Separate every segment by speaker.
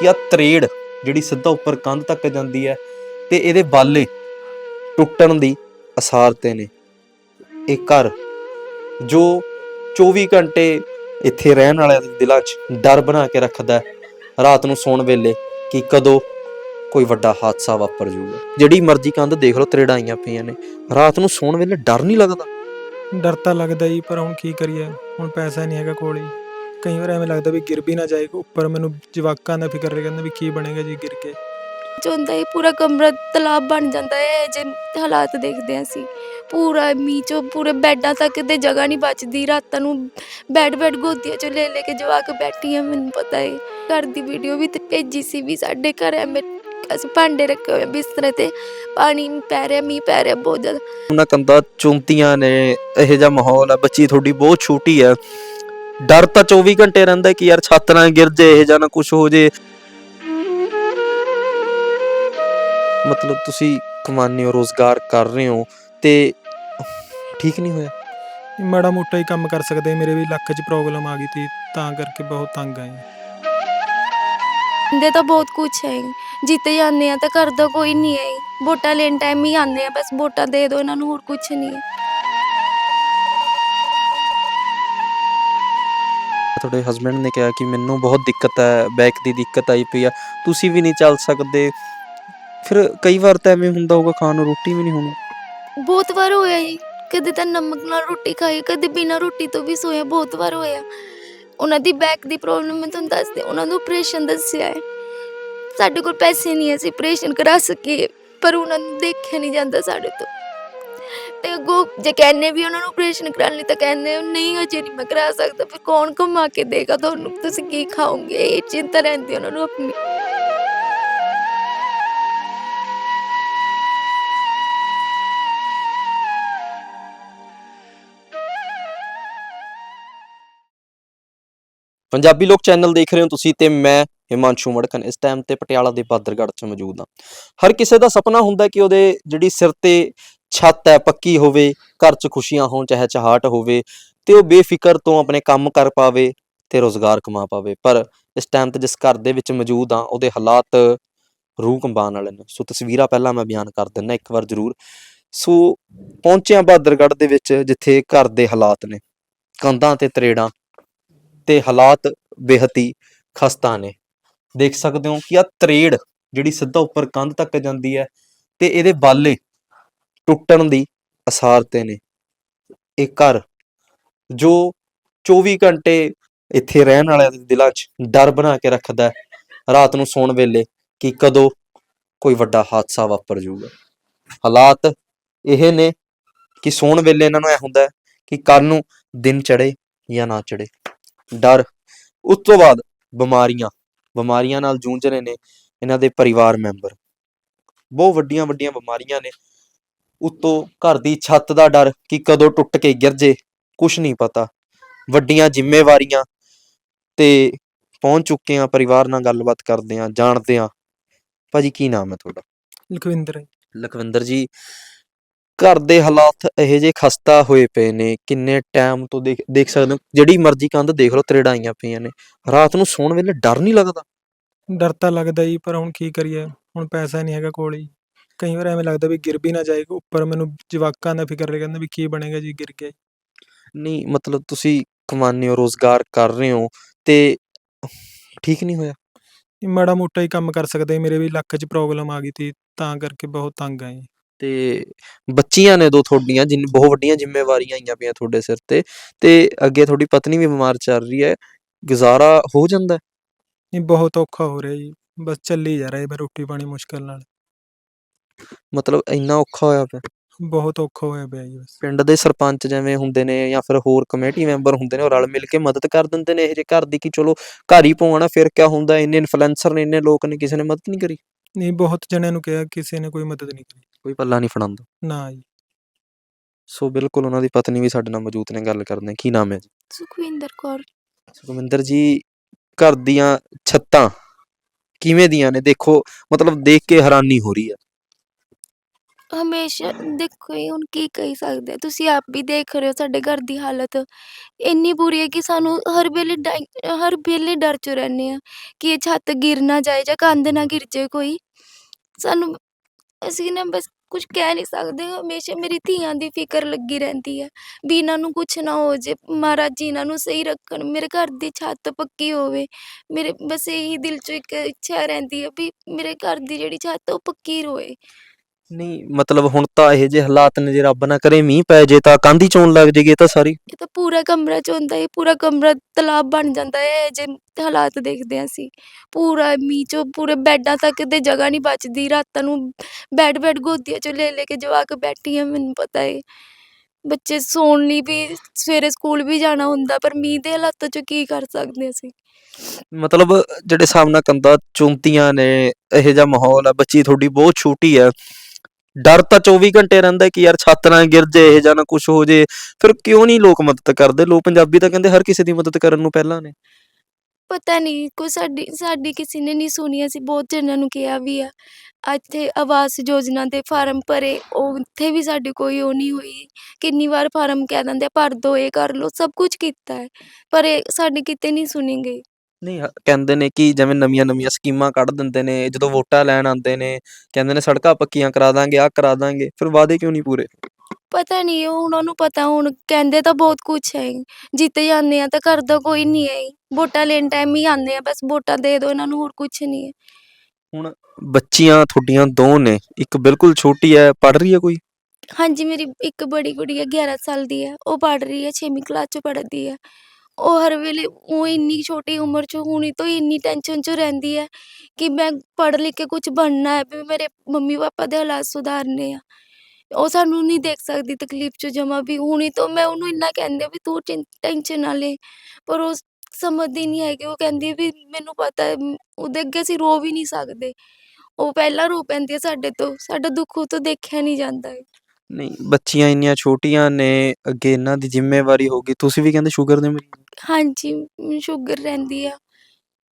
Speaker 1: ਕਿ ਆ? ਤਰੇੜ, ਜਿਹੜੀ ਸਿੱਧਾ ਉੱਪਰ ਕੰਧ ਤੱਕ ਜਾਂਦੀ ਹੈ ਤੇ ਇਹਦੇ ਬਾਲੇ ਟੁੱਟਣ ਦੀ ਅਸਾਰ ਤੇ ਨੇ। ਇਹ ਘਰ ਜੋ 24 ਘੰਟੇ ਇੱਥੇ ਰਹਿਣ ਵਾਲਿਆਂ ਦੇ ਦਿਲਾਂ 'ਚ ਡਰ ਬਣਾ ਕੇ ਰੱਖਦਾ ਰਾਤ ਨੂੰ ਸੌਣ ਵੇਲੇ ਕਿ ਕਦੋਂ ਕੋਈ ਵੱਡਾ ਹਾਦਸਾ ਵਾਪਰ ਜਾਊਗਾ। ਜਿਹੜੀ ਮਰਜ਼ੀ ਕੰਧ ਦੇਖ ਲਓ, ਤਰੇੜਾਈਆਂ ਪਈਆਂ ਨੇ। ਰਾਤ ਨੂੰ ਸੌਣ ਵੇਲੇ ਡਰ ਨਹੀਂ ਲੱਗਦਾ?
Speaker 2: ਡਰ ਤਾਂ ਲੱਗਦਾ ਜੀ ਪਰ ਹੁਣ ਕੀ ਕਰੀਏ? ਹੁਣ ਪੈਸਾ ਨਹੀਂ ਹੈਗਾ ਕੋਲ ਹੀ। ਕਈ ਵਾਰ ਐਵੇਂ ਲੱਗਦਾ ਵੀ ਗਿਰ ਵੀ ਨਾ ਜਾਏ ਉੱਪਰ ਮੈਨੂੰ ਜਵਾਕਾਂ ਦਾ ਫਿਕਰ ਰਹਿ ਜਾਂਦਾ ਵੀ ਕੀ ਬਣੇਗਾ ਜੀ ਗਿਰ ਕੇ।
Speaker 3: ਜੋ ਹੁੰਦਾ ਹੈ ਪੂਰਾ ਕਮਰਾ ਤਲਾਬ ਬਣ ਜਾਂਦਾ ਹੈ ਜੇ ਹਾਲਾਤ ਦੇਖਦੇ ਹਾਂ ਅਸੀਂ। ਪੂਰਾ ਮੀਂਹ ਚੋਂ ਪੂਰੇ ਬੈੱਡਾਂ ਤੱਕ ਤੇ ਜਗ੍ਹਾ ਨਹੀਂ ਬਚਦੀ ਰਾਤਾਂ ਨੂੰ ਬੈੱਡ ਬੈੱਡ ਗੋਦੀਆਂ ਚੋਂ ਲੈ ਲੈ ਕੇ ਜਵਾਕ ਬੈਠੀ ਆ ਮੈਨੂੰ ਪਤਾ ਹੈ। ਘਰ ਦੀ ਵੀਡੀਓ ਵੀ ਤੇ ਭੇਜੀ ਸੀ ਵੀ ਸਾਡੇ ਘਰ ਐਵੇਂ ਅਸੀਂ ਭਾਂਡੇ ਰੱਖੇ ਹੋਏ ਆ ਬਿਸਤਰੇ ਤੇ ਪਾਣੀ ਪੈ ਰਿਹਾ ਮੀਂਹ ਪੈ ਰਿਹਾ ਬਹੁਤ ਜ਼ਿਆਦਾ।
Speaker 1: ਉਹਨਾਂ ਕੰਦਾ ਚੁੰਮਤੀਆਂ ਨੇ ਇਹੋ ਜਿਹਾ ਮਾਹੌਲ ਹੈ ਬੱਚੀ ਤੁਹਾਡੀ ਬਹੁਤ ਛੋਟੀ ਹੈ ਡਰ ਤਾਂ 24 ਘੰਟੇ ਰਹਿੰਦਾ ਕਿ ਯਾਰ ਛੱਤ ਨਾ ਗਿਰ ਜੇ ਇਹ ਜਾਂ ਨਾ ਕੁਝ ਹੋ ਜੇ। ਮਤਲਬ ਤੁਸੀਂ ਕਮਾਉਂਦੇ ਹੋ ਰੋਜ਼ਗਾਰ ਕਰ ਰਹੇ ਹੋ ਤੇ ਠੀਕ ਨਹੀਂ ਹੋਇਆ?
Speaker 2: ਇਹ ਮਾੜਾ ਮੋਟਾ ਹੀ ਕੰਮ ਕਰ ਸਕਦੇ ਮੇਰੇ ਵੀ ਲੱਕ 'ਚ ਪ੍ਰੋਬਲਮ ਆ ਗਈ ਸੀ ਤਾਂ ਕਰਕੇ ਬਹੁਤ ਤੰਗ ਆਏ
Speaker 3: ਦੇ ਤਾਂ ਬਹੁਤ ਕੁਝ ਹੈ ਜਿੱਤੇ ਜਾਂਦੇ ਆ ਤਾਂ ਕਰਦਾ ਕੋਈ ਨਹੀਂ ਹੈ ਵੋਟਾਂ ਲੈਣ ਟਾਈਮ ਹੀ ਆਉਂਦੇ ਆ ਬਸ ਵੋਟਾਂ ਦੇ ਦਿਓ ਇਹਨਾਂ ਨੂੰ ਹੋਰ ਕੁਝ ਨਹੀਂ ਹੈ।
Speaker 1: ਤੁਹਾਡੇ ਹਸਬੰਡ ਨੇ ਕਿਹਾ ਕਿ ਮੈਨੂੰ ਬਹੁਤ ਦਿੱਕਤ ਹੈ ਬੈਕ ਦੀ ਦਿੱਕਤ ਆਈ ਪਈ ਆ। ਤੁਸੀਂ ਵੀ ਨਹੀਂ ਚੱਲ ਸਕਦੇ। ਫਿਰ ਕਈ ਵਾਰ ਤਾਂ ਐਵੇਂ ਹੁੰਦਾ ਹੋਊਗਾ, ਖਾਣ ਨੂੰ ਰੋਟੀ ਵੀ ਨਹੀਂ ਹੋਣੀ।
Speaker 3: ਬਹੁਤ ਵਾਰ ਹੋਇਆ ਜੀ। ਕਦੇ ਤਾਂ ਨਮਕ ਨਾਲ ਰੋਟੀ ਖਾਈ, ਕਦੇ ਬਿਨਾਂ ਰੋਟੀ ਤੋਂ ਵੀ ਸੋਇਆ। ਬਹੁਤ ਵਾਰ ਹੋਇਆ। ਉਹਨਾਂ ਦੀ ਬੈਕ ਦੀ ਪ੍ਰੋਬਲਮ ਮੈਂ ਤੁਹਾਨੂੰ ਦੱਸਦੀ ਉਹਨਾਂ ਨੂੰ ਆਪਰੇਸ਼ਨ ਦੱਸਿਆ ਹੈ। ਸਾਡੇ ਕੋਲ ਪੈਸੇ ਨਹੀਂ ਅਸੀਂ ਆਪਰੇਸ਼ਨ ਕਰਾ ਸਕੀਏ। ਪਰ ਉਹਨਾਂ ਨੂੰ ਦੇਖਿਆ ਨਹੀਂ ਜਾਂਦਾ ਸਾਡੇ ਤੋਂ। ਤੇ ਅੱਗੋਂ ਜੇ ਕਹਿੰਨੇ ਵੀ ਉਹਨਾਂ ਨੂੰ ਆਪਰੇਸ਼ਨ ਕਰਾਉਣ ਲਈ ਤਾਂ ਕਹਿੰਦੇ ਨਹੀਂ, ਅਜੇ ਨਹੀਂ ਮੈਂ ਕਰਾ ਸਕਦਾ, ਫਿਰ ਕੌਣ ਕਮਾ ਕੇ ਦੇਗਾ ਤੁਹਾਨੂੰ? ਤੁਸੀਂ ਕੀ ਖਾਓਗੇ? ਇਹ ਚਿੰਤਾ ਰਹਿੰਦੀ ਉਹਨਾਂ ਨੂੰ ਆਪਣੀ।
Speaker 1: ਪੰਜਾਬੀ ਲੋਕ ਚੈਨਲ ਦੇਖ ਰਹੇ ਹੋ ਤੁਸੀਂ ਤੇ ਮੈਂ ਹਿਮਾਂਸ਼ੂ ਮੜਕਨ ਇਸ ਟਾਈਮ ਤੇ ਪਟਿਆਲਾ ਦੇ ਬਾਦਰਗੜ੍ਹ 'ਚ ਮੌਜੂਦ ਹਾਂ। ਹਰ ਕਿਸੇ ਦਾ ਸੁਪਨਾ ਹੁੰਦਾ ਕਿ ਉਹਦੇ ਜਿਹੜੀ ਸਿਰ ਤੇ ਛੱਤ ਹੈ, ਪੱਕੀ ਹੋਵੇ, ਘਰ 'ਚ ਖੁਸ਼ੀਆਂ ਹੋਣ, ਚਾਹੇ ਚਾਹਟ ਹੋਵੇ, ਤੇ ਉਹ ਬੇਫਿਕਰ ਤੋਂ ਆਪਣੇ ਕੰਮ ਕਰ ਪਾਵੇ ਤੇ ਰੋਜ਼ਗਾਰ ਕਮਾ ਪਾਵੇ। ਪਰ ਇਸ ਟਾਈਮ ਤੇ ਜਿਸ ਘਰ ਦੇ ਵਿੱਚ ਮੌਜੂਦ ਹਾਂ, ਉਹਦੇ ਹਾਲਾਤ ਰੂਹ ਕੰਬਾਣ ਵਾਲੇ ਨੇ। ਸੋ ਤਸਵੀਰਾਂ ਪਹਿਲਾਂ ਮੈਂ ਬਿਆਨ ਕਰ ਦਿੰਦਾ, ਇੱਕ ਵਾਰ ਜ਼ਰੂਰ। ਸੋ ਪਹੁੰਚਿਆ ਬਾਦਰਗੜ੍ਹ ਦੇ ਵਿੱਚ ਜਿੱਥੇ ਘਰ ਦੇ ਹਾਲਾਤ ਨੇ, ਕੰਧਾਂ ਤੇ ਤਰੇੜਾਂ ਤੇ ਹਾਲਾਤ ਬੇਹੱਦ ਹੀ ਖਸਤਾ ਨੇ। ਦੇਖ ਸਕਦੇ ਹੋ ਕਿ ਆ ਤਰੇੜ ਜਿਹੜੀ ਸਿੱਧਾ ਉੱਪਰ ਕੰਧ ਤੱਕ ਜਾਂਦੀ ਹੈ ਤੇ ਇਹਦੇ ਬਾਲੇ ਟੁੱਟਣ ਦੀ ਅਸਾਰ ਤੇ ਨੇ। ਇਹ ਘਰ ਜੋ 24 ਘੰਟੇ ਇੱਥੇ ਰਹਿਣ ਵਾਲਿਆਂ ਦੇ ਦਿਲਾਂ 'ਚ ਡਰ ਬਣਾ ਕੇ ਰੱਖਦਾ ਹੈ, ਰਾਤ ਨੂੰ ਸੌਣ ਵੇਲੇ ਕਿ ਕਦੋਂ ਕੋਈ ਵੱਡਾ ਹਾਦਸਾ ਵਾਪਰ ਜਾਊਗਾ। ਹਾਲਾਤ ਇਹ ਨੇ ਕਿ ਸੌਣ ਵੇਲੇ ਇਹਨਾਂ ਨੂੰ ਐ ਹੁੰਦਾ ਹੈ ਕਿ ਕੱਲ ਨੂੰ ਦਿਨ ਚੜੇ ਜਾਂ ਨਾ ਚੜੇ ਡਰ, ਉਸ ਤੋਂ ਬਾਅਦ ਬਿਮਾਰੀਆਂ ਬਿਮਾਰੀਆਂ ਨਾਲ ਜੂਝ ਰਹੇ ਨੇ ਇਹਨਾਂ ਦੇ ਪਰਿਵਾਰ ਮੈਂਬਰ। ਬਹੁਤ ਵੱਡੀਆਂ ਵੱਡੀਆਂ ਬਿਮਾਰੀਆਂ ਨੇ ਉੱਤੋਂ ਘਰ ਦੀ ਛੱਤ ਦਾ ਡਰ ਕਿ ਕਦੋਂ ਟੁੱਟ ਕੇ ਗਿਰ ਜੇ ਕੁਝ ਨਹੀਂ ਪਤਾ। ਵੱਡੀਆਂ ਜ਼ਿੰਮੇਵਾਰੀਆਂ ਤੇ ਪਹੁੰਚ ਚੁੱਕੇ ਆ ਪਰਿਵਾਰ ਨਾਲ ਗੱਲਬਾਤ ਕਰਦੇ ਆ ਜਾਣਦੇ ਆ ਭਾਜੀ ਕੀ ਨਾਮ ਹੈ ਤੁਹਾਡਾ?
Speaker 2: ਲਖਵਿੰਦਰ।
Speaker 1: ਲਖਵਿੰਦਰ ਜੀ ਘਰ ਦੇ ਹਾਲਾਤ ਇਹੋ ਜਿਹੇ ਖਸਤਾ ਹੋਏ ਪਏ ਨੇ ਕਿੰਨੇ ਟਾਈਮ ਤੋਂ ਦੇਖ ਦੇਖ ਸਕਦੇ ਹੋ। ਜਿਹੜੀ ਮਰਜ਼ੀ ਕੰਧ ਦੇਖ ਲਓ ਤਰੇੜਾਈਆਂ ਪਈਆਂ ਨੇ। ਰਾਤ ਨੂੰ ਸੌਣ ਵੇਲੇ ਡਰ ਨਹੀਂ ਲੱਗਦਾ?
Speaker 2: ਡਰ ਤਾਂ ਲੱਗਦਾ ਜੀ ਪਰ ਹੁਣ ਕੀ ਕਰੀਏ? ਹੁਣ ਪੈਸਾ ਨਹੀਂ ਹੈਗਾ ਕੋਲ ਹੀ। ਕਈ ਵਾਰ ਐਵੇਂ ਲੱਗਦਾ ਵੀ ਗਿਰ ਵੀ ਨਾ ਜਾਏ ਉੱਪਰ ਮੈਨੂੰ ਜਵਾਕਾਂ ਦਾ ਫਿਕਰ ਰਹਿ ਵੀ ਕੀ ਬਣੇਗਾ ਜੀ ਗਿਰ ਕੇ।
Speaker 1: ਨਹੀਂ ਮਤਲਬ ਤੁਸੀਂ ਕਮਾਉਂਦੇ ਹੋ ਰੋਜ਼ਗਾਰ ਕਰ ਰਹੇ ਹੋ ਤੇ ਠੀਕ ਨਹੀਂ ਹੋਇਆ?
Speaker 2: ਇਹ ਮਾੜਾ ਮੋਟਾ ਹੀ ਕੰਮ ਕਰ ਸਕਦੇ ਮੇਰੇ ਵੀ ਲੱਕ 'ਚ ਪ੍ਰੋਬਲਮ ਆ ਗਈ ਸੀ ਤਾਂ ਕਰਕੇ ਬਹੁਤ ਤੰਗ ਆਏ
Speaker 1: ਤੇ ਬੱਚੀਆਂ ਨੇ ਦੋ ਤੁਹਾਡੀਆਂ ਜਿਨ ਬਹੁਤ ਵੱਡੀਆਂ ਜ਼ਿੰਮੇਵਾਰੀਆਂ ਆਈਆਂ ਪਈਆਂ ਤੁਹਾਡੇ ਸਿਰ ਤੇ ਤੇ ਅੱਗੇ ਤੁਹਾਡੀ ਪਤਨੀ ਵੀ ਬਿਮਾਰ ਚੱਲ ਰਹੀ ਹੈ ਗੁਜ਼ਾਰਾ ਹੋ ਜਾਂਦਾ? ਹੈ?
Speaker 2: ਬਹੁਤ ਔਖਾ ਹੋ ਰਿਹਾ ਜੀ ਬਸ ਚੱਲੀ ਜਾ ਰਿਹਾ ਹੈ ਰੋਟੀ ਪਾਣੀ ਮੁਸ਼ਕਲ ਨਾਲ।
Speaker 1: ਮਤਲਬ ਇੰਨਾ ਔਖਾ ਹੋਇਆ ਪਿਆ।
Speaker 2: ਬਹੁਤ ਔਖਾ ਹੋਇਆ ਪਿਆ ਜੀ ਬਸ।
Speaker 1: ਪਿੰਡ ਦੇ ਸਰਪੰਚ ਜਿਵੇਂ ਹੁੰਦੇ ਨੇ ਜਾਂ ਫਿਰ ਹੋਰ ਕਮੇਟੀ ਮੈਂਬਰ ਹੁੰਦੇ ਨੇ ਉਹ ਰਲ ਮਿਲ ਕੇ ਮਦਦ ਕਰ ਦਿੰਦੇ ਨੇ ਇਹ ਜੇ ਘਰ ਦੀ ਕਿ ਚਲੋ ਘਰ ਹੀ ਪਵਾਉਣਾ ਫਿਰ ਕਿਆ ਹੁੰਦਾ? ਇੰਨੇ ਇਨਫਲੂਐਂਸਰ ਨੇ ਇੰਨੇ ਲੋਕ ਨੇ ਕਿਸੇ ਨੇ ਮਦਦ ਨਹੀਂ ਕਰੀ।
Speaker 2: ਨਹੀਂ ਬਹੁਤ ਜਣਿਆਂ ਨੂੰ ਕਿਹਾ ਕਿਸੇ ਨੇ ਕੋਈ ਮਦਦ ਨਹੀਂ ਕਰੀ।
Speaker 1: ਕੋਈ ਪੱਲਾ ਨਹੀਂ ਫੜਾਉਂਦਾ।
Speaker 2: ਨਾ ਜੀ।
Speaker 1: ਸੋ ਬਿਲਕੁਲ ਉਹਨਾਂ ਦੀ ਪਤਨੀ ਵੀ ਸਾਡੇ ਨਾਲ ਮੌਜੂਦ ਨੇ ਗੱਲ ਕਰਦੇ ਕੀ ਨਾਮ ਹੈ ਜੀ?
Speaker 3: ਸੁਖਵਿੰਦਰ ਕੌਰ।
Speaker 1: ਸੁਖਵਿੰਦਰ ਜੀ ਘਰ ਦੀਆਂ ਛੱਤਾਂ ਕਿਵੇਂ ਦੀਆਂ ਨੇ? ਦੇਖੋ ਮਤਲਬ ਦੇਖ ਕੇ ਹੈਰਾਨੀ ਹੋ ਰਹੀ ਹੈ।
Speaker 3: ਹਮੇਸ਼ਾ ਦੇਖੋ ਜੀ ਹੁਣ ਕੀ ਕਹਿ ਸਕਦੇ ਹਾਂ, ਤੁਸੀਂ ਆਪ ਵੀ ਦੇਖ ਰਹੇ ਹੋ ਸਾਡੇ ਘਰ ਦੀ ਹਾਲਤ। ਇੰਨੀ ਬੁਰੀ ਹੈ ਕਿ ਸਾਨੂੰ ਹਰ ਵੇਲੇ ਡਾਈ ਹਰ ਵੇਲੇ ਡਰ 'ਚ ਰਹਿੰਦੇ ਹਾਂ ਕਿ ਇਹ ਛੱਤ ਗਿਰ ਨਾ ਜਾਏ ਜਾਂ ਕੰਧ ਨਾ ਗਿਰ ਜਾਏ ਕੋਈ। ਸਾਨੂੰ ਅਸੀਂ ਨਾ ਬਸ ਕੁਝ ਕਹਿ ਨਹੀਂ ਸਕਦੇ ਹਮੇਸ਼ਾ ਮੇਰੀ ਧੀਆਂ ਦੀ ਫਿਕਰ ਲੱਗੀ ਰਹਿੰਦੀ ਹੈ ਵੀ ਇਹਨਾਂ ਨੂੰ ਕੁਛ ਨਾ ਹੋ ਜੇ ਮਹਾਰਾਜ ਜੀ ਇਹਨਾਂ ਨੂੰ ਸਹੀ ਰੱਖਣ ਮੇਰੇ ਘਰ ਦੀ ਛੱਤ ਪੱਕੀ ਹੋਵੇ। ਮੇਰੇ ਬਸ ਇਹੀ ਦਿਲ 'ਚ ਇੱਕ ਇੱਛਾ ਰਹਿੰਦੀ ਹੈ ਵੀ ਮੇਰੇ ਘਰ ਦੀ ਜਿਹੜੀ ਛੱਤ ਉਹ ਪੱਕੀ ਰੋਏ।
Speaker 1: ਨਹੀਂ ਮਤਲਬ ਹੁਣ ਤਾਂ ਇਹ ਜੇ ਹਾਲਾਤ ਨੇ ਜੇ ਰੱਬ ਨਾ ਕਰੇ ਮੀਂਹ ਪੈ ਜੇ ਤਾਂ ਕੰਧ ਹੀ ਚੋਣ ਲੱਗ ਜੇਗੀ ਤਾਂ ਸਾਰੀ।
Speaker 3: ਇਹ ਤਾਂ ਪੂਰਾ ਕਮਰਾ ਚ ਹੁੰਦਾ ਹੈ ਪੂਰਾ ਕਮਰਾ ਤਲਾਬ ਬਣ ਜਾਂਦਾ ਹੈ ਜੇ ਹਾਲਾਤ ਦੇਖਦੇ ਹਾਂ ਅਸੀਂ। ਪੂਰਾ ਮੀਂਹ ਚੋਂ ਪੂਰੇ ਬੈੱਡਾਂ ਤੱਕ ਤੇ ਜਗ੍ਹਾ ਨਹੀਂ ਬਚਦੀ ਰਾਤਾਂ ਨੂੰ ਬੈੱਡ ਬੈੱਡ ਗੋਦੀਆਂ ਚੋਂ ਲੈ ਲੈ ਕੇ ਜਵਾਕ ਬੈਠੀ ਆ ਮੈਨੂੰ ਪਤਾ ਹੈ ਬੱਚੇ ਸੌਣ ਲਈ ਵੀ ਸਵੇਰੇ ਸਕੂਲ ਵੀ ਜਾਣਾ ਹੁੰਦਾ ਪਰ ਮੀਂਹ ਦੇ ਹਾਲਾਤਾਂ ਚ ਕੀ ਕਰ ਸਕਦੇ ਅਸੀਂ?
Speaker 1: ਮਤਲਬ ਜਿਹੜੇ ਸਾਹਮਣਾ ਕੰਧਾਂ ਚੁੰਮਤੀਆਂ ਨੇ ਇਹੋ ਜਿਹਾ ਮਾਹੌਲ ਆ ਬੱਚੀ ਤੁਹਾਡੀ ਬਹੁਤ ਛੋਟੀ ਹੈ ਡਰ ਤਾਂ 24 ਘੰਟੇ ਰਹਿੰਦਾ ਕਿ ਯਾਰ ਛੱਤ ਨਾ ਗਿਰ ਜੇ, ਇਹ ਜਾਂ ਨਾ ਕੁਝ ਹੋ ਜੇ। ਫਿਰ ਕਿਉਂ ਨਹੀਂ ਲੋਕ ਮਦਦ ਕਰਦੇ? ਲੋਕ ਪੰਜਾਬੀ ਤਾਂ ਕਹਿੰਦੇ ਹਰ ਕਿਸੇ ਦੀ ਮਦਦ ਕਰਨ ਨੂੰ ਪਹਿਲਾਂ ਨੇ।
Speaker 3: ਪਤਾ ਨਹੀਂ ਕੋਈ ਸਾਡੀ ਸਾਡੀ ਕਿਸੇ ਨੇ ਨਹੀਂ ਸੁਣੀ ਅਸੀਂ ਬਹੁਤ ਜਣਿਆਂ ਨੂੰ ਕਿਹਾ ਵੀ ਆ। ਇੱਥੇ ਆਵਾਸ ਯੋਜਨਾ ਦੇ ਫਾਰਮ ਭਰੇ ਉਹ ਉੱਥੇ ਵੀ ਸਾਡੀ ਕੋਈ ਉਹ ਨਹੀਂ ਹੋਈ। ਕਿੰਨੀ ਵਾਰ ਫਾਰਮ ਕਹਿ ਦਿੰਦੇ ਆ, ਭਰ ਦੋ, ਇਹ ਕਰ ਲਓ, ਸਭ ਕੁਝ ਕੀਤਾ ਹੈ। ਪਰ ਇਹ ਸਾਡੀ ਕਿਤੇ ਨਹੀਂ ਸੁਣੀ ਗਈ।
Speaker 1: ਨਹੀਂ ਹ- ਕਹਿੰਦੇ ਨੇ ਕਿ ਜਿਵੇਂ ਨਵੀਆਂ ਨਵੀਆਂ ਸਕੀਮਾਂ ਕੱਢ ਦਿੰਦੇ ਨੇ ਜਦੋਂ ਵੋਟਾਂ ਲੈਣ ਆਉਂਦੇ ਨੇ ਕਹਿੰਦੇ ਨੇ ਸੜਕਾਂ ਪੱਕੀਆਂ ਕਰਾ ਦਾਂਗੇ ਆਹ ਕਰਾ ਦਾਂਗੇ ਫਿਰ ਵਾਅਦੇ ਕਿਉਂ ਨਹੀਂ ਪੂਰੇ?
Speaker 3: ਪਤਾ ਨਹੀਂ ਉਹ ਉਹਨਾਂ ਨੂੰ ਪਤਾ ਹੁਣ ਕਹਿੰਦੇ ਤਾਂ ਬਹੁਤ ਕੁਝ ਹੈ ਜਿੱਤ ਜਾਂਦੇ ਆ ਤਾਂ ਕਰਦਾ ਕੋਈ ਨਹੀਂ ਹੈ ਵੋਟਾਂ ਲੈਣ ਟਾਈਮ ਹੀ ਆਉਂਦੇ ਆ ਬਸ ਵੋਟਾਂ ਦੇ ਦਿਓ ਇਹਨਾਂ ਨੂੰ ਹੋਰ ਕੁਝ ਨਹੀਂ ਹੈ।
Speaker 1: ਹੁਣ ਬੱਚੀਆਂ ਤੁਹਾਡੀਆਂ ਦੋ ਨੇ ਇੱਕ ਬਿਲਕੁਲ ਛੋਟੀ ਹੈ ਪੜ ਰਹੀ ਹੈ ਕੋਈ?
Speaker 3: ਹਾਂਜੀ ਮੇਰੀ ਇੱਕ ਬੜੀ ਕੁੜੀ ਹੈ 11 ਸਾਲ ਦੀ ਹੈ ਉਹ ਪੜ੍ਹ ਰਹੀ ਹੈ 6ਵੀਂ ਕਲਾਸ ਚ ਪੜ੍ਹਦੀ ਹੈ। ਉਹ ਹਰ ਵੇਲੇ ਉਹ ਇੰਨੀ ਛੋਟੀ ਉਮਰ ਚ, ਹੁਣੀ ਤੋਂ ਹੀ ਇੰਨੀ ਟੈਨਸ਼ਨ ਚ ਰਹਿੰਦੀ ਹੈ ਕਿ ਮੈਂ ਪੜ੍ਹ ਲਿਖ ਕੇ ਕੁਝ ਬਣਨਾ ਹੈ, ਵੀ ਮੇਰੇ ਮੰਮੀ ਪਾਪਾ ਦੇ ਹਾਲਾਤ ਸੁਧਾਰਨੇ ਆ। ਉਹ ਸਾਨੂੰ ਨਹੀਂ ਦੇਖ ਸਕਦੀ ਤਕਲੀਫ ਚ ਜਮਾ ਵੀ, ਹੁਣੀ ਤੋਂ ਮੈਂ ਉਹਨੂੰ ਇੰਨਾ ਕਹਿੰਦੀ ਵੀ ਤੂੰ ਟੈਨਸ਼ਨ ਨਾ ਲੈ। ਪਰ ਉਹ ਸਮਝਦੀ ਨਹੀਂ ਹੈਗੀ, ਉਹ ਕਹਿੰਦੀ ਵੀ ਮੈਨੂੰ ਪਤਾ ਹੈ, ਮ- ਉਹਦੇ ਅੱਗੇ ਅਸੀਂ ਰੋ ਵੀ ਨਹੀਂ ਸਕਦੇ। ਉਹ ਪਹਿਲਾਂ ਰੋ ਪੈਂਦੀ ਹੈ ਸਾਡੇ ਤੋਂ, ਸਾਡਾ ਦੁੱਖ ਉਹ ਤੋਂ ਦੇਖਿਆ ਨਹੀਂ ਜਾਂਦਾ ਹੈ।
Speaker 1: ਨਹੀਂ, ਬੱਚੀਆਂ ਇੰਨੀਆਂ ਛੋਟੀਆਂ ਨੇ, ਅੱਗੇ ਇਹਨਾਂ ਦੀ ਜ਼ਿੰਮੇਵਾਰੀ ਹੋਗੀ ਤੁਸੀਂ ਵੀ ਕਹਿੰਦੇ ਸ਼ੂਗਰ ਦੇ ਮਰੀਜ਼
Speaker 3: ਹਾਂਜੀ ਮੈਨੂੰ ਸ਼ੂਗਰ ਰਹਿੰਦੀ ਆ।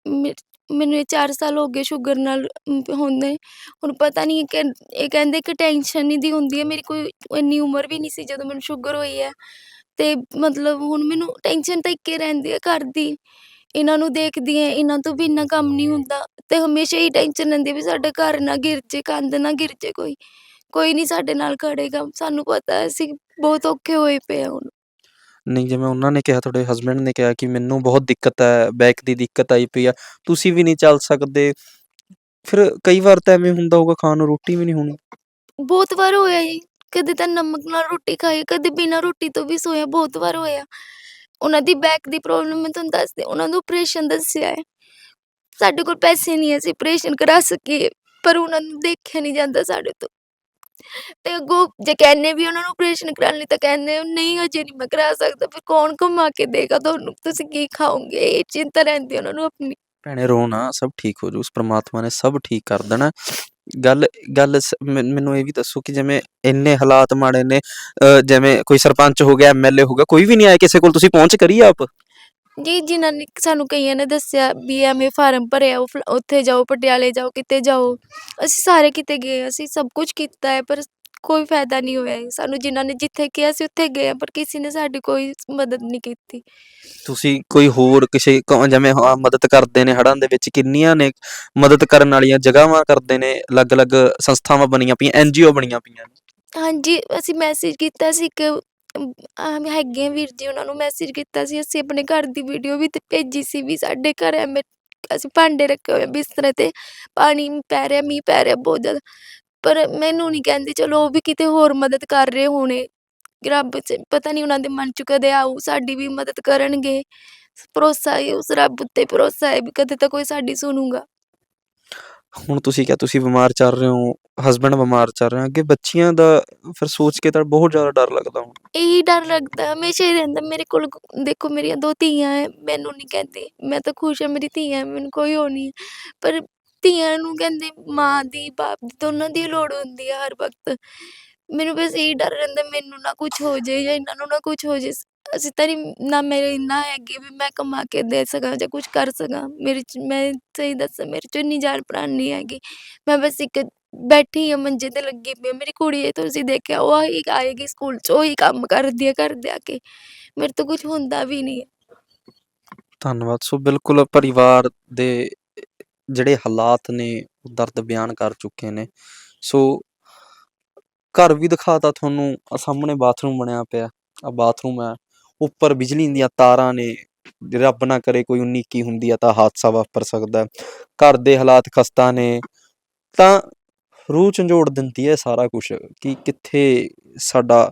Speaker 3: ਮੇ- ਮੈਨੂੰ ਇਹ 4 ਸਾਲ ਹੋ ਗਏ ਸ਼ੂਗਰ ਨਾਲ ਹੁੰਦੇ। ਹੁਣ ਪਤਾ ਨਹੀਂ ਕਿ ਇਹ ਕਹਿੰਦੇ ਕਿ ਟੈਨਸ਼ਨ ਹੀ ਦੀ ਹੁੰਦੀ ਹੈ ਮੇਰੀ ਕੋਈ ਇੰਨੀ ਉਮਰ ਵੀ ਨਹੀਂ ਸੀ ਜਦੋਂ ਮੈਨੂੰ ਸ਼ੂਗਰ ਹੋਈ ਹੈ ਤੇ ਮਤਲਬ ਹੁਣ ਮੈਨੂੰ ਟੈਨਸ਼ਨ ਤਾਂ ਇੱਕੇ ਰਹਿੰਦੀ ਹੈ ਘਰ ਦੀ। ਇਹਨਾਂ ਨੂੰ ਦੇਖਦੀ ਹੈ ਇਹਨਾਂ ਤੋਂ ਵੀ ਇੰਨਾ ਕੰਮ ਨਹੀਂ ਹੁੰਦਾ। ਤੇ ਹਮੇਸ਼ਾ ਹੀ ਟੈਨਸ਼ਨ ਰਹਿੰਦੀ ਵੀ ਸਾਡੇ ਘਰ ਨਾ ਗਿਰ ਜੇ ਕੰਧ ਨਾ ਗਿਰ ਜੇ ਕੋਈ। ਕੋਈ ਨਹੀਂ ਸਾਡੇ ਨਾਲ ਖੜੇਗਾ। ਸਾਨੂੰ ਪਤਾ ਹੈ ਅਸੀਂ ਬਹੁਤ ਔਖੇ ਹੋਏ ਪਏ ਹਾਂ ਹੁਣ।
Speaker 1: ਨਹੀਂ, ਜਿਵੇਂ ਉਹਨਾਂ ਨੇ ਕਿਹਾ, ਤੁਹਾਡੇ ਹਸਬੰਡ ਨੇ ਕਿਹਾ ਕਿ ਮੈਨੂੰ ਬਹੁਤ ਦਿੱਕਤ ਹੈ ਬੈਕ ਦੀ ਦਿੱਕਤ ਆਈ ਪਈ ਆ, ਤੁਸੀਂ ਵੀ ਨਹੀਂ ਚੱਲ ਸਕਦੇ। ਫਿਰ ਕਈ ਵਾਰ ਤਾਂ ਐਵੇਂ ਹੁੰਦਾ ਹੋਊਗਾ, ਖਾਣ ਨੂੰ ਰੋਟੀ ਵੀ ਨਹੀਂ ਹੋਣੀ।
Speaker 3: ਬਹੁਤ ਵਾਰ ਹੋਇਆ ਜੀ, ਕਦੇ ਤਾਂ ਨਮਕ ਨਾਲ ਰੋਟੀ ਖਾਈ, ਕਦੇ ਬਿਨਾਂ ਰੋਟੀ ਤੋਂ ਵੀ ਸੋਇਆ, ਬਹੁਤ ਵਾਰ ਹੋਇਆ। ਉਹਨਾਂ ਦੀ ਬੈਕ ਦੀ ਪ੍ਰੋਬਲਮ ਮੈਂ ਤੁਹਾਨੂੰ ਦੱਸਦੀ, ਉਹਨਾਂ ਨੂੰ ਆਪਰੇਸ਼ਨ ਦੱਸਿਆ ਹੈ। ਸਾਡੇ ਕੋਲ ਪੈਸੇ ਨਹੀਂ ਅਸੀਂ ਆਪਰੇਸ਼ਨ ਕਰਾ ਸਕੀਏ, ਪਰ ਉਹਨਾਂ ਨੂੰ ਦੇਖਿਆ ਨਹੀਂ ਜਾਂਦਾ ਸਾਡੇ ਤੋਂ। ਤੇ ਅੱਗੋਂ ਜੇ ਕਹਿੰਨੇ ਵੀ ਉਹਨਾਂ ਨੂੰ ਆਪਰੇਸ਼ਨ ਕਰਾਉਣ ਲਈ ਤਾਂ ਕਹਿੰਦੇ ਨਹੀਂ, ਅਜੇ ਨਹੀਂ ਮੈਂ ਕਰਾ ਸਕਦਾ, ਫਿਰ ਕੌਣ ਕਮਾ ਕੇ ਦੇਗਾ ਤੁਹਾਨੂੰ? ਤੁਸੀਂ ਕੀ ਖਾਓਗੇ? ਇਹ ਚਿੰਤਾ ਰਹਿੰਦੀ ਉਹਨਾਂ ਨੂੰ ਆਪਣੀ।
Speaker 1: ਭੈਣੇ, ਰੋ ਨਾ, ਸਭ ਠੀਕ ਹੋ ਜੂ ਉਸ ਪ੍ਰਮਾਤਮਾ ਨੇ ਸਭ ਠੀਕ ਕਰ ਦੇਣਾ। ਗੱਲ ਗੱਲ ਸ- ਮੈਨ- ਮੈਨੂੰ ਇਹ ਵੀ ਦੱਸੋ ਕਿ ਜਿਵੇਂ ਇੰਨੇ ਹਾਲਾਤ ਮਾੜੇ ਨੇ, ਅਹ ਜਿਵੇਂ ਕੋਈ ਸਰਪੰਚ ਹੋ ਗਿਆ ਐਮਐਲਏ ਹੋ ਗਿਆ, ਕੋਈ ਵੀ ਨਹੀਂ ਆਇਆ ਕਿਸੇ ਕੋਲ, ਤੁਸੀਂ ਪਹੁੰਚ ਕਰੀ ਆਪ?
Speaker 3: ਜੀ ਜਿਨ੍ਹਾਂ ਨੇ ਸਾਨੂੰ ਕਈਆਂ ਨੇ ਦੱਸਿਆ ਵੀ ਐਵੇਂ ਫਾਰਮ ਭਰਿਆ ਉਹ ਫਲ- ਉੱਥੇ ਜਾਓ ਪਟਿਆਲੇ ਜਾਓ ਕਿਤੇ ਜਾਓ। ਅਸੀਂ ਸਾਰੇ ਕਿਤੇ ਗਏ ਅਸੀਂ ਸਭ ਕੁਝ ਕੀਤਾ ਹੈ ਪਰ ਕੋਈ ਫਾਇਦਾ ਨਹੀਂ ਹੋਇਆ ਹੈ। ਸਾਨੂੰ ਜਿਨ੍ਹਾਂ ਨੇ ਜਿੱਥੇ ਕਿਹਾ ਸੀ ਉੱਥੇ ਗਏ ਹਾਂ, ਪਰ ਕਿਸੇ ਨੇ ਸਾਡੀ ਕੋਈ ਮਦਦ ਨਹੀਂ ਕੀਤੀ।
Speaker 1: ਤੁਸੀਂ ਕੋਈ ਹੋਰ ਕਿਸੇ ਕ- ਜਿਵੇਂ ਹਾਂ ਮਦਦ ਕਰਦੇ ਨੇ ਹੜ੍ਹਾਂ ਦੇ ਵਿੱਚ ਕਿੰਨੀਆਂ ਨੇ ਮਦਦ ਕਰਨ ਵਾਲੀਆਂ ਜਗ੍ਹਾਵਾਂ ਕਰਦੇ ਨੇ ਅਲੱਗ-ਅਲੱਗ ਸੰਸਥਾਵਾਂ ਬਣੀਆਂ ਪਈਆਂ ਐਨਜੀਓ ਬਣੀਆਂ ਪਈਆਂ ਨੇ?
Speaker 3: ਹਾਂਜੀ ਅਸੀਂ ਮੈਸੇਜ ਕੀਤਾ ਸੀ ਇੱਕ ਅਮ, ਹੈਗੇ ਆ ਵੀਰ ਜੀ ਉਹਨਾਂ ਨੂੰ ਮੈਸੇਜ ਕੀਤਾ ਸੀ ਅਸੀਂ ਆਪਣੇ ਘਰ ਦੀ ਵੀਡੀਓ ਵੀ ਤੇ ਭੇਜੀ ਸੀ ਵੀ ਸਾਡੇ ਘਰ ਐਵੇਂ ਅਸੀਂ ਭਾਂਡੇ ਰੱਖੇ ਹੋਏ ਆ ਬਿਸਤਰੇ ਤੇ ਪਾਣੀ ਪੈ ਰਿਹਾ ਮੀਂਹ ਪੈ ਰਿਹਾ ਬਹੁਤ ਜ਼ਿਆਦਾ। ਪਰ ਮੈਨੂੰ ਨਹੀਂ ਕਹਿੰਦੀ ਚਲੋ ਉਹ ਵੀ ਕਿਤੇ ਹੋਰ ਮਦਦ ਕਰ ਰਹੇ ਹੋਣੇ। ਰੱਬ 'ਚ ਪਤਾ ਨਹੀਂ ਉਹਨਾਂ ਦੇ ਮਨ 'ਚ ਕਦੇ ਆਊ ਸਾਡੀ ਵੀ ਮਦਦ ਕਰਨਗੇ। ਭਰੋਸਾ ਹੈ ਉਸ ਰੱਬ ਉੱਤੇ ਭਰੋਸਾ ਹੈ ਵੀ ਕਦੇ ਤਾਂ ਕੋਈ ਸਾਡੀ ਸੁਣੂਗਾ।
Speaker 1: ਹੁਣ ਤੁਸੀਂ ਕਿਹਾ ਤੁਸੀਂ ਬਿਮਾਰ ਚੱਲ ਰਹੇ ਹੋ ਹਸਬੰਡ ਬਿਮਾਰ ਚੱਲ ਰਹੇ ਹੋ ਅੱਗੇ ਬੱਚੀਆਂ ਦਾ ਫਿਰ ਸੋਚ ਕੇ ਤਾਂ ਬਹੁਤ ਜ਼ਿਆਦਾ ਡਰ ਲੱਗਦਾ ਹੁਣ।
Speaker 3: ਇਹੀ ਡਰ ਲੱਗਦਾ ਹਮੇਸ਼ਾ ਹੀ ਰਹਿੰਦਾ ਮੇਰੇ ਕੋਲ ਦੇਖੋ ਮੇਰੀਆਂ ਦੋ ਧੀਆਂ ਹੈ ਮੈਨੂੰ ਨਹੀਂ ਕਹਿੰਦੇ ਮੈਂ ਤਾਂ ਖੁਸ਼ ਹਾਂ ਮੇਰੀ ਧੀਆਂ ਹੈ, ਮੈਨੂੰ ਕੋਈ ਉਹ ਨਹੀਂ ਪਰ ਧੀਆਂ ਨੂੰ ਕਹਿੰਦੇ ਮਾਂ ਦੀ ਬਾਪ ਦੀ ਦੋਨਾਂ ਦੀ ਲੋੜ ਹੁੰਦੀ ਹੈ ਹਰ ਵਕਤ। ਮੈਨੂੰ ਬਸ ਇਹੀ ਡਰ ਰਹਿੰਦਾ ਮੈਨੂੰ ਨਾ ਕੁਝ ਹੋ ਜਾਏ ਜਾਂ ਇਹਨਾਂ ਨੂੰ ਨਾ ਕੁਝ ਹੋ ਜਾਏ। ਅਸੀਂ ਤਾਂ ਨਹੀਂ ਨਾ ਮੇਰੇ ਇੰਨਾ ਹੈਗੇ ਵੀ ਮੈਂ ਕਮਾ ਕੇ ਦੇ ਸਕਾਂ ਜਾਂ ਕੁਝ ਕਰ ਸਕਾਂ। ਮੇਰੇ ਚ ਮੈਂ ਸਹੀ ਦੱਸਾਂ ਮੇਰੇ ਚ ਇੰਨੀ ਜਾਨ ਪ੍ਰਾਣ ਨਹੀਂ ਹੈਗੀ। ਮੈਂ ਬਸ ਇੱਕ ਬੈਠੀ ਆ ਮੰਜੇ ਤੇ ਲੱਗੀ ਪਈ ਆ। ਮੇਰੀ ਕੁੜੀ ਹੈ ਤੁਸੀਂ ਦੇਖਿਆ, ਉਹ ਆਈ ਆਏਗੀ ਸਕੂਲ ਚ, ਉਹੀ ਕੰਮ ਕਰਦੀ ਆ ਘਰ ਦੇ ਆ ਕੇ। ਮੇਰੇ ਤੋਂ ਕੁਝ ਹੁੰਦਾ ਵੀ ਨਹੀਂ। ਹੈ
Speaker 1: ਧੰਨਵਾਦ। ਸੋ ਬਿਲਕੁਲ ਪਰਿਵਾਰ ਦੇ ਜਿਹੜੇ ਹਾਲਾਤ ਨੇ, ਉਹ ਦਰਦ ਬਿਆਨ ਕਰ ਚੁੱਕੇ ਨੇ। ਸੋ ਘਰ ਵੀ ਦਿਖਾਤਾ ਤੁਹਾਨੂੰ, ਆ ਸਾਹਮਣੇ ਬਾਥਰੂਮ ਬਣਿਆ ਪਿਆ। ਆ ਬਾਥਰੂਮ ਹੈ ਉੱਪਰ ਬਿਜਲੀ ਦੀਆਂ ਤਾਰਾਂ ਨੇ। ਜੇ ਰੱਬ ਨਾ ਕਰੇ ਕੋਈ 19 ਕੀ ਹੁੰਦੀ ਆ, ਤਾਂ ਹਾਦਸਾ ਵਾਪਰ ਸਕਦਾ। ਹੈ। ਘਰ ਦੇ ਹਾਲਾਤ ਖਸਤਾ ਨੇ। ਤਾਂ ਰੂਹ ਝੰਜੋੜ ਦਿੰਦੀ ਹੈ ਸਾਰਾ ਕੁਝ ਕਿ ਕਿੱਥੇ ਸਾਡਾ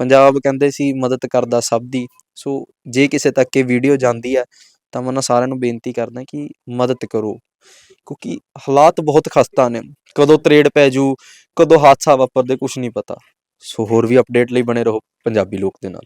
Speaker 1: ਪੰਜਾਬ ਕਹਿੰਦੇ ਸੀ ਮਦਦ ਕਰਦਾ ਸਭ ਦੀ। ਸੋ ਜੇ ਕਿਸੇ ਤੱਕ ਇਹ ਵੀਡੀਓ ਜਾਂਦੀ ਹੈ, ਤਾਂ ਮੈਂ ਉਹਨਾਂ ਸਾਰਿਆਂ ਨੂੰ ਬੇਨਤੀ ਕਰਦਾ ਕਿ ਮਦਦ ਕਰੋ, ਕਿਉਂਕਿ ਹਾਲਾਤ ਬਹੁਤ ਖਸਤਾ ਨੇ। ਕਦੋਂ ਤਰੇੜ ਪੈ ਜੂ, ਕਦੋਂ ਹਾਦਸਾ ਵਾਪਰਦੇ ਕੁਝ ਨਹੀਂ ਪਤਾ। ਸੋ ਹੋਰ ਵੀ ਅਪਡੇਟ ਲਈ ਬਣੇ ਰਹੋ ਪੰਜਾਬੀ ਲੋਕ ਦੇ ਨਾਲ।